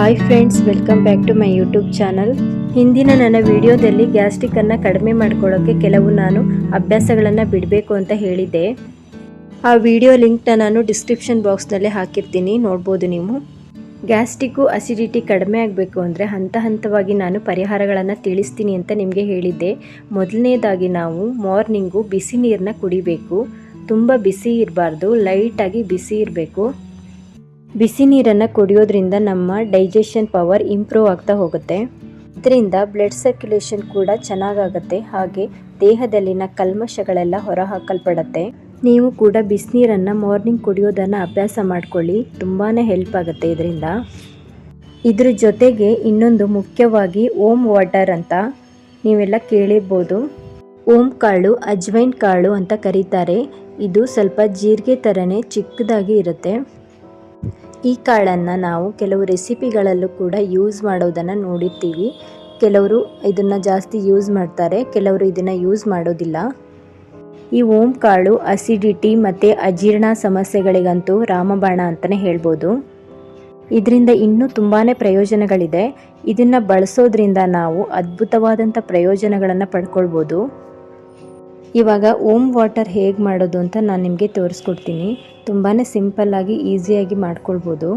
Hi friends welcome back to my YouTube channel ಹಿಂದಿನ ನನ್ನ ವಿಡಿಯೋದಲ್ಲಿ ಗ್ಯಾಸ್ಟಿಕ್ಕನ್ನು ಕಡಿಮೆ ಮಾಡ್ಕೊಳ್ಳೋಕ್ಕೆ ಕೆಲವು ನಾನು ಅಭ್ಯಾಸಗಳನ್ನು ಬಿಡಬೇಕು ಅಂತ ಹೇಳಿದ್ದೆ. ಆ ವಿಡಿಯೋ ಲಿಂಕ್ನ ನಾನು ಡಿಸ್ಕ್ರಿಪ್ಷನ್ ಬಾಕ್ಸ್ನಲ್ಲೇ ಹಾಕಿರ್ತೀನಿ, ನೋಡ್ಬೋದು ನೀವು. ಗ್ಯಾಸ್ಟಿಕ್ಕು ಅಸಿಡಿಟಿ ಕಡಿಮೆ ಆಗಬೇಕು ಅಂದರೆ ಹಂತ ಹಂತವಾಗಿ ನಾನು ಪರಿಹಾರಗಳನ್ನು ತಿಳಿಸ್ತೀನಿ ಅಂತ ನಿಮಗೆ ಹೇಳಿದ್ದೆ. ಮೊದಲನೇದಾಗಿ ನಾವು ಮಾರ್ನಿಂಗು ಬಿಸಿ ನೀರನ್ನ ಕುಡಿಬೇಕು. ತುಂಬ ಬಿಸಿ ಇರಬಾರ್ದು ಲೈಟಾಗಿ ಬಿಸಿ ಇರಬೇಕು. ಬಿಸಿ ನೀರನ್ನು ಕುಡಿಯೋದ್ರಿಂದ ನಮ್ಮ ಡೈಜೆಷನ್ ಪವರ್ ಇಂಪ್ರೂವ್ ಆಗ್ತಾ ಹೋಗುತ್ತೆ. ಇದರಿಂದ ಬ್ಲಡ್ ಸರ್ಕ್ಯುಲೇಷನ್ ಕೂಡ ಚೆನ್ನಾಗಾಗುತ್ತೆ. ಹಾಗೆ ದೇಹದಲ್ಲಿನ ಕಲ್ಮಶಗಳೆಲ್ಲ ಹೊರಹಾಕಲ್ಪಡುತ್ತೆ. ನೀವು ಕೂಡ ಬಿಸಿನೀರನ್ನು ಮಾರ್ನಿಂಗ್ ಕುಡಿಯೋದನ್ನು ಅಭ್ಯಾಸ ಮಾಡ್ಕೊಳ್ಳಿ. ತುಂಬಾ ಹೆಲ್ಪ್ ಆಗುತ್ತೆ ಇದರಿಂದ. ಇದ್ರ ಜೊತೆಗೆ ಇನ್ನೊಂದು ಮುಖ್ಯವಾಗಿ ಓಮ್ ವಾಟರ್ ಅಂತ ನೀವೆಲ್ಲ ಕೇಳಿರ್ಬೋದು. ಓಮ್ ಕಾಳು, ಅಜ್ವೈನ್ ಕಾಳು ಅಂತ ಕರೀತಾರೆ. ಇದು ಸ್ವಲ್ಪ ಜೀರಿಗೆ ಥರನೇ ಚಿಕ್ಕದಾಗಿ ಇರುತ್ತೆ. ಈ ಕಾಳನ್ನು ನಾವು ಕೆಲವು ರೆಸಿಪಿಗಳಲ್ಲೂ ಕೂಡ ಯೂಸ್ ಮಾಡೋದನ್ನು ನೋಡಿರ್ತೀವಿ. ಕೆಲವರು ಇದನ್ನು ಜಾಸ್ತಿ ಯೂಸ್ ಮಾಡ್ತಾರೆ, ಕೆಲವರು ಇದನ್ನು ಯೂಸ್ ಮಾಡೋದಿಲ್ಲ. ಈ ಓಂ ಕಾಳು ಅಸಿಡಿಟಿ ಮತ್ತು ಅಜೀರ್ಣ ಸಮಸ್ಯೆಗಳಿಗಂತೂ ರಾಮಬಾಣ ಅಂತಲೇ ಹೇಳ್ಬೋದು. ಇದರಿಂದ ಇನ್ನೂ ತುಂಬಾ ಪ್ರಯೋಜನಗಳಿದೆ. ಇದನ್ನು ಬಳಸೋದ್ರಿಂದ ನಾವು ಅದ್ಭುತವಾದಂಥ ಪ್ರಯೋಜನಗಳನ್ನು ಪಡ್ಕೊಳ್ಬೋದು. ಇವಾಗ ಓಮ್ ವಾಟರ್ ಹೇಗೆ ಮಾಡೋದು ಅಂತ ನಾನು ನಿಮಗೆ ತೋರಿಸ್ಕೊಡ್ತೀನಿ. ತುಂಬಾ ಸಿಂಪಲ್ಲಾಗಿ ಈಸಿಯಾಗಿ ಮಾಡ್ಕೊಳ್ಬೋದು.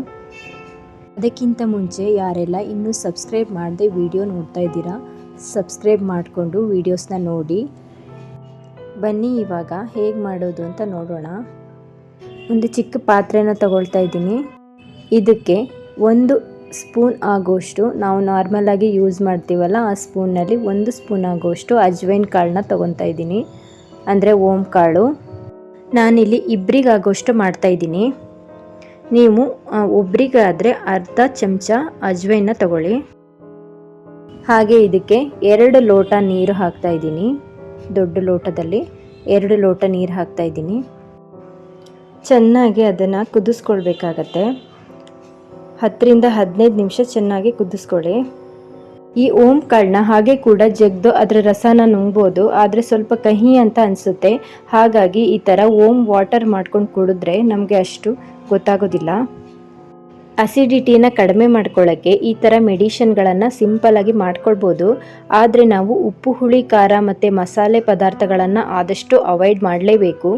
ಅದಕ್ಕಿಂತ ಮುಂಚೆ ಯಾರೆಲ್ಲ ಇನ್ನೂ ಸಬ್ಸ್ಕ್ರೈಬ್ ಮಾಡದೆ ವಿಡಿಯೋ ನೋಡ್ತಾ ಇದ್ದೀರಾ, ಸಬ್ಸ್ಕ್ರೈಬ್ ಮಾಡಿಕೊಂಡು ವೀಡಿಯೋಸ್ನ ನೋಡಿ. ಬನ್ನಿ ಇವಾಗ ಹೇಗೆ ಮಾಡೋದು ಅಂತ ನೋಡೋಣ. ಒಂದು ಚಿಕ್ಕ ಪಾತ್ರೆನ ತಗೊಳ್ತಾ ಇದ್ದೀನಿ. ಇದಕ್ಕೆ ಒಂದು ಸ್ಪೂನ್ ಆಗೋಷ್ಟು ನಾವು ನಾರ್ಮಲಾಗಿ ಯೂಸ್ ಮಾಡ್ತೀವಲ್ಲ, ಆ ಸ್ಪೂನಲ್ಲಿ ಒಂದು ಸ್ಪೂನ್ ಆಗೋಷ್ಟು ಅಜ್ವೈನ್ ಕಾಳನ್ನ ತೊಗೊತಾ ಇದ್ದೀನಿ. ಅಂದರೆ ಓಮ್ ಕಾಳು. ನಾನಿಲ್ಲಿ ಇಬ್ಬರಿಗಾಗೋಷ್ಟು ಮಾಡ್ತಾಯಿದ್ದೀನಿ ನೀವು ಒಬ್ಬರಿಗಾದರೆ ಅರ್ಧ ಚಮಚ ಅಜ್ವೈನ ತಗೊಳ್ಳಿ. ಹಾಗೆ ಇದಕ್ಕೆ ಎರಡು ಲೋಟ ನೀರು ಹಾಕ್ತಾ ಇದ್ದೀನಿ. ದೊಡ್ಡ ಲೋಟದಲ್ಲಿ ಎರಡು ಲೋಟ ನೀರು ಹಾಕ್ತಾ ಇದ್ದೀನಿ. ಚೆನ್ನಾಗಿ ಅದನ್ನು ಕುದಿಸ್ಕೊಳ್ಬೇಕಾಗತ್ತೆ. ಹತ್ತರಿಂದ ಹದಿನೈದು ನಿಮಿಷ ಚೆನ್ನಾಗಿ ಕುದಿಸ್ಕೊಳ್ಳಿ. ಈ ಓಂ ಕಾಳನ್ನ ಹಾಗೆ ಕೂಡ ಜಗ್ದು ಅದರ ರಸನ ನುಂಗ್ಬೋದು, ಆದರೆ ಸ್ವಲ್ಪ ಕಹಿ ಅಂತ ಅನಿಸುತ್ತೆ. ಹಾಗಾಗಿ ಈ ಥರ ಓಮ್ ವಾಟರ್ ಮಾಡ್ಕೊಂಡು ಕುಡಿದ್ರೆ ನಮಗೆ ಅಷ್ಟು ಗೊತ್ತಾಗೋದಿಲ್ಲ. ಅಸಿಡಿಟಿನ ಕಡಿಮೆ ಮಾಡ್ಕೊಳ್ಳೋಕ್ಕೆ ಈ ಥರ ಮೆಡಿಷನ್ಗಳನ್ನು ಸಿಂಪಲಾಗಿ ಮಾಡ್ಕೊಳ್ಬೋದು. ಆದರೆ ನಾವು ಉಪ್ಪು, ಹುಳಿ, ಖಾರ ಮತ್ತು ಮಸಾಲೆ ಪದಾರ್ಥಗಳನ್ನು ಆದಷ್ಟು ಅವಾಯ್ಡ್ ಮಾಡಲೇಬೇಕು.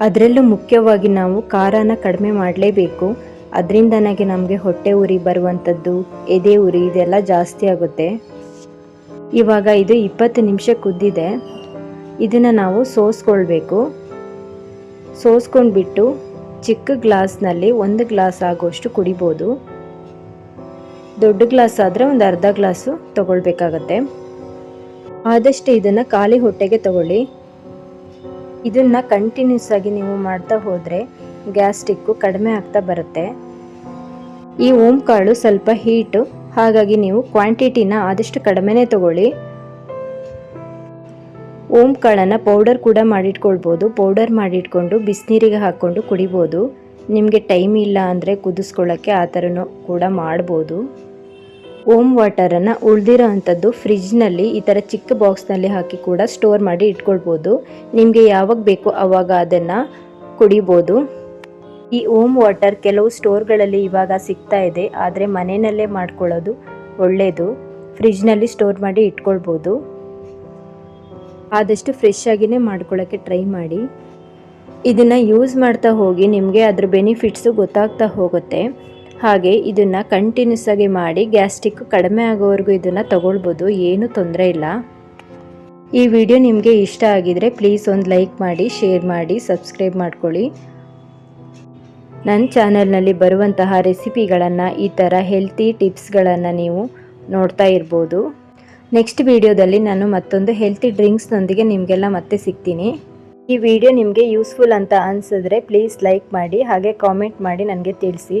ಅದರಲ್ಲೂ ಮುಖ್ಯವಾಗಿ ನಾವು ಖಾರನ ಕಡಿಮೆ ಮಾಡಲೇಬೇಕು. ಅದರಿಂದನಾಗೆ ನಮಗೆ ಹೊಟ್ಟೆ ಉರಿ ಬರುವಂಥದ್ದು ಎದೆ ಉರಿ ಇದೆಲ್ಲ ಜಾಸ್ತಿ ಆಗುತ್ತೆ. ಇವಾಗ ಇದು ಇಪ್ಪತ್ತು ನಿಮಿಷ ಕುದ್ದಿದೆ. ಇದನ್ನು ನಾವು ಸೋಸ್ಕೊಳ್ಬೇಕು. ಸೋಸ್ಕೊಂಡ್ಬಿಟ್ಟು ಚಿಕ್ಕ ಗ್ಲಾಸ್ನಲ್ಲಿ ಒಂದು ಗ್ಲಾಸ್ ಆಗೋಷ್ಟು ಕುಡಿಬೋದು. ದೊಡ್ಡ ಗ್ಲಾಸ್ ಆದರೆ ಒಂದು ಅರ್ಧ ಗ್ಲಾಸು ತಗೊಳ್ಬೇಕಾಗತ್ತೆ. ಆದಷ್ಟು ಇದನ್ನು ಖಾಲಿ ಹೊಟ್ಟೆಗೆ ತಗೊಳ್ಳಿ. ಇದನ್ನು ಕಂಟಿನ್ಯೂಸ್ ಆಗಿ ನೀವು ಮಾಡ್ತಾ ಹೋದರೆ ಗ್ಯಾಸ್ಟಿಕ್ಕು ಕಡಿಮೆ ಆಗ್ತಾ ಬರುತ್ತೆ. ಈ ಓಂ ಕಾಳು ಸ್ವಲ್ಪ ಹೀಟು ಹಾಗಾಗಿ ನೀವು ಕ್ವಾಂಟಿಟಿನ ಆದಷ್ಟು ಕಡಿಮೆನೇ ತಗೊಳ್ಳಿ. ಓಮ್ ಕಾಳನ್ನು ಪೌಡರ್ ಕೂಡ ಮಾಡಿಟ್ಕೊಳ್ಬೋದು. ಪೌಡರ್ ಮಾಡಿಟ್ಕೊಂಡು ಬಿಸಿನೀರಿಗೆ ಹಾಕ್ಕೊಂಡು ಕುಡಿಬೋದು. ನಿಮಗೆ ಟೈಮ್ ಇಲ್ಲ ಅಂದರೆ ಕುದಿಸ್ಕೊಳ್ಳೋಕ್ಕೆ ಆ ಥರನೂ ಕೂಡ ಮಾಡ್ಬೋದು. ಓಮ್ ವಾಟರನ್ನು ಉಳಿದಿರೋ ಅಂಥದ್ದು ಫ್ರಿಜ್ನಲ್ಲಿ ಈ ಥರ ಚಿಕ್ಕ ಬಾಕ್ಸ್ನಲ್ಲಿ ಹಾಕಿ ಕೂಡ ಸ್ಟೋರ್ ಮಾಡಿ ಇಟ್ಕೊಳ್ಬೋದು. ನಿಮಗೆ ಯಾವಾಗ ಬೇಕು ಆವಾಗ ಅದನ್ನು ಕುಡಿಬೋದು. ಈ ಓಮ್ ವಾಟರ್ ಕೆಲವು ಸ್ಟೋರ್ಗಳಲ್ಲಿ ಇವಾಗ ಸಿಗ್ತಾ ಇದೆ, ಆದರೆ ಮನೆಯಲ್ಲೇ ಮಾಡ್ಕೊಳ್ಳೋದು ಒಳ್ಳೆಯದು ಫ್ರಿಜ್ನಲ್ಲಿ ಸ್ಟೋರ್ ಮಾಡಿ ಇಟ್ಕೊಳ್ಬೋದು. ಆದಷ್ಟು ಫ್ರೆಶ್ ಆಗಿನೇ ಮಾಡ್ಕೊಳ್ಳೋಕ್ಕೆ ಟ್ರೈ ಮಾಡಿ. ಇದನ್ನು ಯೂಸ್ ಮಾಡ್ತಾ ಹೋಗಿ ನಿಮಗೆ ಅದ್ರ ಬೆನಿಫಿಟ್ಸು ಗೊತ್ತಾಗ್ತಾ ಹೋಗುತ್ತೆ. ಹಾಗೆ ಇದನ್ನು ಕಂಟಿನ್ಯೂಸ್ ಆಗಿ ಮಾಡಿ ಗ್ಯಾಸ್ಟ್ರಿಕ್ ಕಡಿಮೆ ಆಗೋವರೆಗೂ ಇದನ್ನು ತಗೊಳ್ಬೋದು, ಏನೂ ತೊಂದರೆ ಇಲ್ಲ. ಈ ವಿಡಿಯೋ ನಿಮಗೆ ಇಷ್ಟ ಆಗಿದರೆ ಪ್ಲೀಸ್ ಒಂದು ಲೈಕ್ ಮಾಡಿ ಶೇರ್ ಮಾಡಿ ಸಬ್ಸ್ಕ್ರೈಬ್ ಮಾಡ್ಕೊಳ್ಳಿ. ನನ್ನ ಚಾನಲ್ನಲ್ಲಿ ಬರುವಂತಹ ರೆಸಿಪಿಗಳನ್ನು ಈ ಥರ ಹೆಲ್ತಿ ಟಿಪ್ಸ್ಗಳನ್ನು ನೀವು ನೋಡ್ತಾ ಇರ್ಬೋದು. ನೆಕ್ಸ್ಟ್ ವಿಡಿಯೋದಲ್ಲಿ ನಾನು ಮತ್ತೊಂದು ಹೆಲ್ತಿ ಡ್ರಿಂಕ್ಸ್ನೊಂದಿಗೆ ನಿಮಗೆಲ್ಲ ಮತ್ತೆ ಸಿಗ್ತೀನಿ. ಈ ವಿಡಿಯೋ ನಿಮಗೆ ಯೂಸ್ಫುಲ್ ಅಂತ ಅನಿಸಿದ್ರೆ ಪ್ಲೀಸ್ ಲೈಕ್ ಮಾಡಿ, ಹಾಗೆ ಕಾಮೆಂಟ್ ಮಾಡಿ ನನಗೆ ತಿಳಿಸಿ.